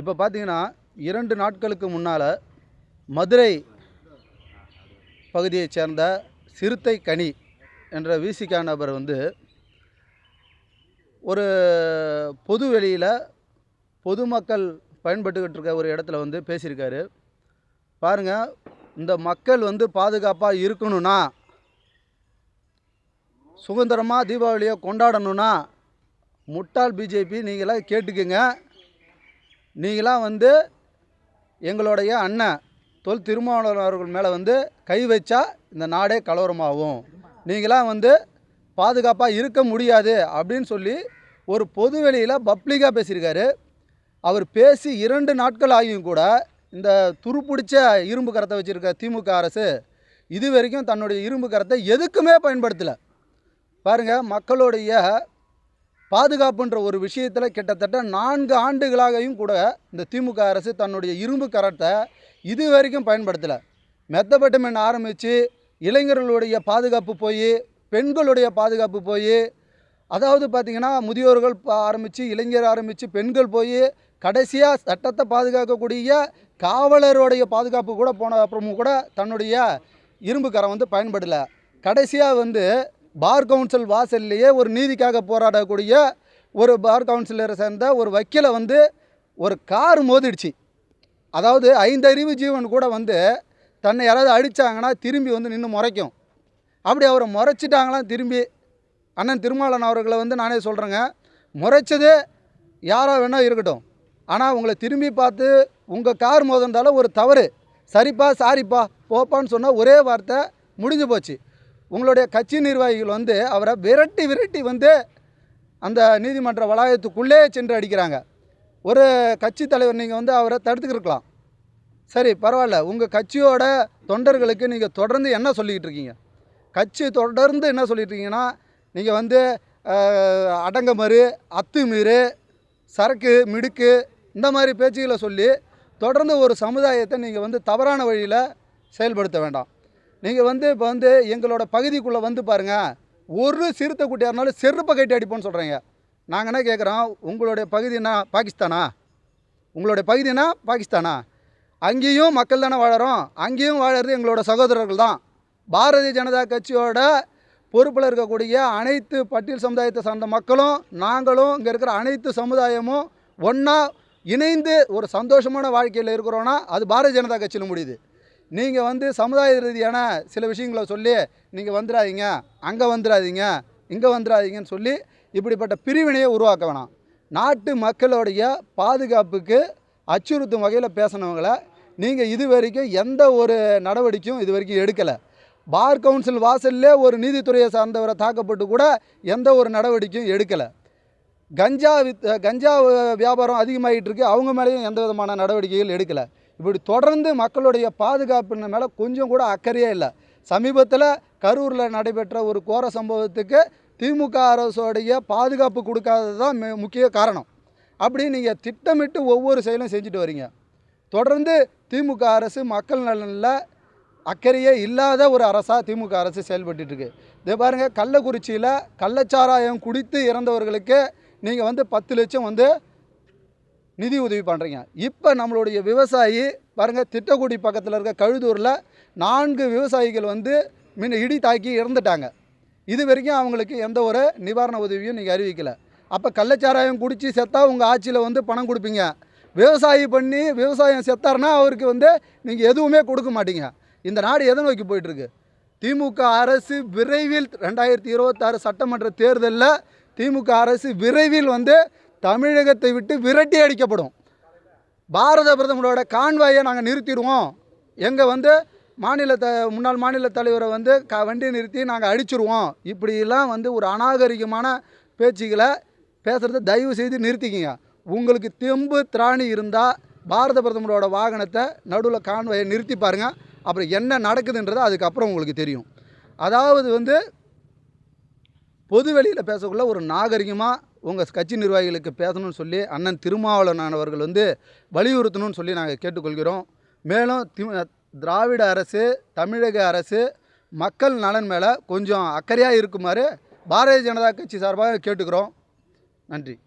இப்போ பார்த்தீங்கன்னா இரண்டு நாட்களுக்கு முன்னால் மதுரை பகுதியைச் சேர்ந்த சிறுத்தை கனி என்ற விசிகா நபர் வந்து ஒரு பொது வெளியில் பொதுமக்கள் பயன்பட்டுக்கிட்டு இருக்க ஒரு இடத்துல வந்து பேசியிருக்காரு. பாருங்கள் இந்த மக்கள் வந்து பாதுகாப்பாக இருக்கணும்னா சுதந்திரமாக தீபாவளியை கொண்டாடணும்னா முட்டாள் பிஜேபி நீங்களாம் கேட்டுக்குங்க. நீங்களாம் வந்து எங்களுடைய அண்ணன் தொல் திருமாவளவன் அவர்கள் மேலே வந்து கை வச்சா இந்த நாடே கலவரமாகும். நீங்களாம் வந்து பாதுகாப்பாக இருக்க முடியாது அப்படின்னு சொல்லி ஒரு பொது வெளியில் பப்ளிக்காக பேசியிருக்காரு. அவர் பேசி இரண்டு நாட்கள் ஆகியும் கூட இந்த துருப்பிடிச்ச இரும்பு கரத்தை வச்சுருக்க திமுக அரசு இது வரைக்கும் தன்னுடைய இரும்பு கரத்தை எதுக்குமே பயன்படுத்தலை. பாருங்கள் மக்களுடைய பாதுகாப்புன்ற ஒரு விஷயத்தில் கிட்டத்தட்ட நான்கு ஆண்டுகளாகவும் கூட இந்த திமுக அரசு தன்னுடைய இரும்பு கரத்தை இது வரைக்கும் பயன்படுத்தலை. மெத்தப்பட்டமென் ஆரம்பித்து இளைஞர்களுடைய பாதுகாப்பு போய் பெண்களுடைய பாதுகாப்பு போய் அதாவது பார்த்திங்கன்னா முதியோர்கள் ஆரம்பித்து இளைஞர் ஆரம்பித்து பெண்கள் போய் கடைசியாக சட்டத்தை பாதுகாக்கக்கூடிய காவலருடைய பாதுகாப்பு கூட போன அப்புறமும் கூட தன்னுடைய இரும்பு கரம் வந்து பயன்படலை. கடைசியாக வந்து பார் கவுன்சில் வாசல்லையே ஒரு நீதிக்காக போராடக்கூடிய ஒரு பார் கவுன்சிலரை சேர்ந்த ஒரு வக்கீலை வந்து ஒரு கார் மோதிடுச்சு. அதாவது ஐந்தறிவு ஜீவன் கூட வந்து தன்னை யாராவது அடித்தாங்கன்னா திரும்பி வந்து நின்று முறைக்கும். அப்படி அவரை முறைச்சிட்டாங்களாம் திரும்பி அண்ணன் திருமாவளவன் அவர்களை வந்து நானே சொல்கிறேங்க முறைச்சது யாராக வேணால் இருக்கட்டும். ஆனால் உங்களை திரும்பி பார்த்து உங்கள் கார் மோதிருந்தாலும் ஒரு தவறு. சரிப்பா சாரிப்பா போப்பான்னு சொன்னால் ஒரே வார்த்தை முடிஞ்சு போச்சு. உங்களுடைய கட்சி நிர்வாகிகள் வந்து அவரை விரட்டி விரட்டி வந்து அந்த நீதிமன்ற வளாகத்துக்குள்ளே சென்று அடிக்கிறாங்க. ஒரு கட்சி தலைவர் நீங்கள் வந்து அவரை தடுத்துக்கிருக்கலாம். சரி பரவாயில்ல. உங்கள் கட்சியோட தொண்டர்களுக்கு நீங்கள் தொடர்ந்து என்ன சொல்லிக்கிட்டு இருக்கீங்க? கட்சி தொடர்ந்து என்ன சொல்லிட்டு இருக்கீங்கன்னா நீங்கள் வந்து அடங்கமறு அத்துமீறு சரக்கு மிடுக்கு இந்த மாதிரி பேச்சுகளை சொல்லி தொடர்ந்து ஒரு சமுதாயத்தை நீங்கள் வந்து தவறான வழியில் செயல்படுத்த வேண்டாம். நீங்கள் வந்து இப்போ வந்து எங்களோட பகுதிக்குள்ளே வந்து பாருங்கள் ஒரு சிறுத்தை குட்டியாக இருந்தாலும் செருப்பை கட்டி அடிப்போம்னு சொல்கிறீங்க நாங்கள் என்ன கேட்குறோம் உங்களுடைய பகுதினா பாகிஸ்தானா? உங்களுடைய பகுதினா பாகிஸ்தானா? அங்கேயும் மக்கள் தானே வாழறோம். அங்கேயும் வாழறது எங்களோட சகோதரர்கள் தான். பாரதிய ஜனதா கட்சியோட பொறுப்பில் இருக்கக்கூடிய அனைத்து பட்டியல் சமுதாயத்தை சார்ந்த மக்களும் நாங்களும் இங்கே இருக்கிற அனைத்து சமுதாயமும் ஒன்றா இணைந்து ஒரு சந்தோஷமான வாழ்க்கையில் இருக்கிறோன்னா அது பாரதிய ஜனதா கட்சியில் முடியுது. நீங்கள் வந்து சமுதாய ரீதியான சில விஷயங்களை சொல்லி நீங்கள் வந்துடாதீங்க அங்கே வந்துடாதீங்க இங்கே வந்துடாதீங்கன்னு சொல்லி இப்படிப்பட்ட பிரிவினையை உருவாக்க வேணாம். நாட்டு மக்களுடைய பாதுகாப்புக்கு அச்சுறுத்தும் வகையில் பேசினவங்களை நீங்கள் இது வரைக்கும் எந்த ஒரு நடவடிக்கையும் இது வரைக்கும் எடுக்கலை. பார் கவுன்சில் வாசல்லே ஒரு நீதித்துறையை சார்ந்தவரை தாக்கப்பட்டு கூட எந்த ஒரு நடவடிக்கையும் எடுக்கலை. கஞ்சா வித் கஞ்சா வியாபாரம் அதிகமாகிட்டு இருக்கு. அவங்க மேலேயும் எந்த விதமான நடவடிக்கைகள் எடுக்கலை. இப்படி தொடர்ந்து மக்களுடைய பாதுகாப்பின் மேலே கொஞ்சம் கூட அக்கறையே இல்லை. சமீபத்தில் கரூரில் நடைபெற்ற ஒரு கோர சம்பவத்துக்கு திமுக அரசோடைய பாதுகாப்பு கொடுக்காதது தான் முக்கிய காரணம். அப்படி நீங்கள் திட்டமிட்டு ஒவ்வொரு செயலும் செஞ்சுட்டு வரீங்க. தொடர்ந்து திமுக அரசு மக்கள் நலனில் அக்கறையே இல்லாத ஒரு அரசாக திமுக அரசு செயல்பட்டுருக்கு இருக்கு. இதை பாருங்கள் கள்ளக்குறிச்சியில் கள்ளச்சாராயம் குடித்து இறந்தவர்களுக்கு நீங்கள் வந்து பத்து லட்சம் வந்து நிதி உதவி பண்ணுறீங்க இப்போ நம்மளுடைய விவசாயி பாருங்கள் திட்டக்குடி பக்கத்தில் இருக்க கழுதூரில் நான்கு விவசாயிகள் வந்து மின் இடி தாக்கி இறந்துட்டாங்க. இது வரைக்கும் அவங்களுக்கு எந்த ஒரு நிவாரண உதவியும் நீங்கள் அறிவிக்கலை. அப்போ கள்ளச்சாராயம் குடித்து செத்தா உங்கள் ஆட்சியில் வந்து பணம் கொடுப்பீங்க. விவசாயி பண்ணி விவசாயம் செத்தாருன்னா அவருக்கு வந்து நீங்கள் எதுவுமே கொடுக்க மாட்டீங்க. இந்த நாடு எதை நோக்கி போயிட்டுருக்கு? திமுக அரசு விரைவில் ரெண்டாயிரத்தி இருபத்தாறு சட்டமன்ற தேர்தலில் திமுக அரசு விரைவில் வந்து தமிழகத்தை விட்டு விரட்டி அடிக்கப்படும். பாரத பிரதமரோட கான்வாயை நாங்கள் நிறுத்திடுவோம். எங்கள் வந்து மாநில த முன்னாள் மாநில தலைவரை வந்து க வண்டியை நிறுத்தி நாங்கள் அடிச்சிருவோம். இப்படியெல்லாம் வந்து ஒரு அநாகரிகமான பேச்சுகளை பேசுகிறத தயவு செய்து நிறுத்திக்கிங்க. உங்களுக்கு தெம்பு திராணி இருந்தால் பாரத பிரதமரோட வாகனத்தை நடுவில் கான்வாயை நிறுத்தி பாருங்கள் அப்புறம் என்ன நடக்குதுன்றது அதுக்கப்புறம் உங்களுக்கு தெரியும். அதாவது வந்து பொது வெளியில் பேசக்குள்ள ஒரு நாகரிகமாக உங்கள் கட்சி நிர்வாகிகளுக்கு பேசணும்னு சொல்லி அண்ணன் திருமாவளவன் அவர்கள் வந்து வலியுறுத்தணும்னு சொல்லி நாங்கள் கேட்டுக்கொள்கிறோம். மேலும் தி திராவிட அரசு தமிழக அரசு மக்கள் நலன் மேலே கொஞ்சம் அக்கறையாக இருக்குமாறு பாரதிய ஜனதா கட்சி சார்பாக கேட்டுக்கிறோம். நன்றி.